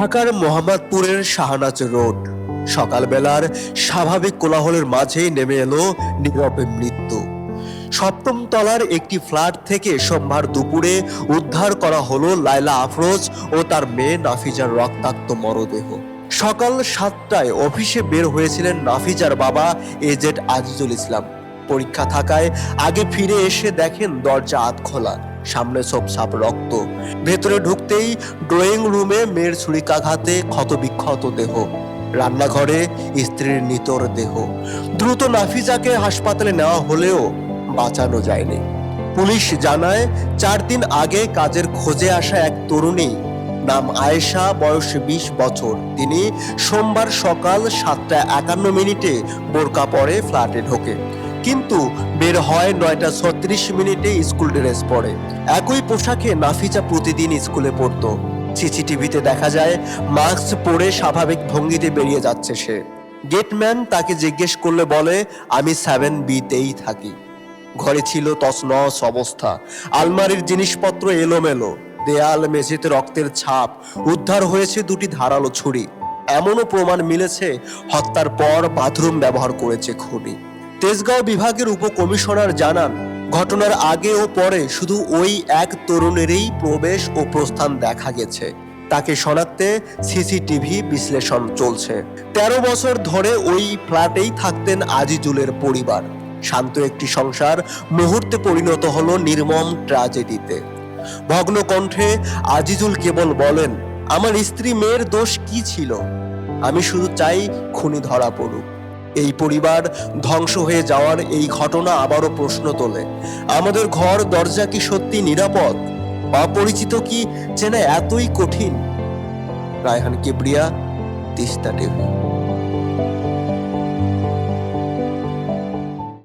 ঢাকার মোহাম্মদপুরের শাহনাজ রোড। সকালবেলার স্বাভাবিক কোলাহলের মাঝেই নেমে এলো নীরবে মৃত্যু। সপ্তম তলার একটি ফ্ল্যাট থেকে সোমবার দুপুরে উদ্ধার করা হলো লাইলা আফরোজ ও তার মেয়ে নাফিজার রক্তাক্ত মরদেহ। সকাল সাতটায় অফিসে বের হয়েছিলেন নাফিজার বাবা এজেড আজিজুল ইসলাম। পরীক্ষা থাকায় আগে ফিরে এসে দেখেন দরজা আধ খোলা সামনে সব সাপ রক্ত। ভেতরে ঢুকতেই ড্রয়িং রুমে মেয়ের ছুরিকাঘাতে ক্ষতবিক্ষত দেহ। রান্নাঘরে স্ত্রীর নিতর দেহ। দ্রুত নাফিজাকে হাসপাতালে নেওয়া হলেও বাঁচানো যায়নি। পুলিশ জানায়, চার দিন আগে কাজের খোঁজে আসা এক তরুণী নাম আয়েশা, বয়স বিশ বছর। তিনি সোমবার সকাল সাতটা একান্ন মিনিটে বোরকা পরে ফ্ল্যাটে ঢোকে। কিন্তু বের হয় নয়টা ছত্রিশ মিনিটে স্কুল ড্রেস পরে। একই পোশাকে নাফিজা প্রতিদিন স্কুলে পড়তো। সিসিটিভিতে দেখা যায়, মাস্ক পরে স্বাভাবিক ভঙ্গিতে বেরিয়ে যাচ্ছে সে। গেটম্যান তাকে জিজ্ঞেস করলে বলে, আমি সেভেন বিতেই থাকি। ঘরে ছিল তছনছ অবস্থা। আলমারির জিনিসপত্র এলোমেলো। দেয়াল, মেঝেতে রক্তের ছাপ। উদ্ধার হয়েছে দুটি ধারালো ছুরি। এমনও প্রমাণ মিলেছে, হত্যার পর বাথরুম ব্যবহার করেছে খুনি। তেজগাঁও বিভাগের উপকমিশনার জানান, ঘটনার আগে ও পরে শুধু ওই এক তরুণেরই প্রবেশ ও প্রস্থান দেখা গেছে। তাকে শনাক্তে সিসিটিভি বিশ্লেষণ চলছে। তেরো বছর ধরে ওই ফ্ল্যাটেই থাকতেন আজিজুলের পরিবার। শান্ত একটি সংসার মুহূর্তে পরিণত হলো নির্মম ট্র্যাজেডিতে। ভগ্ন কণ্ঠে আজিজুল কেবল বলেন, আমার স্ত্রী মেয়ের দোষ কি ছিল? আমি শুধু চাই খুনি ধরা পড়ুক। এই পরিবার ধ্বংস হয়ে যাওয়ার এই ঘটনা আবারও প্রশ্ন তোলে। আমাদের ঘর, দরজা কি সত্যি নিরাপদ? বা পরিচিত কি চেনা এতই কঠিন? রায়হান কিবরিয়া তিস্তা টিভি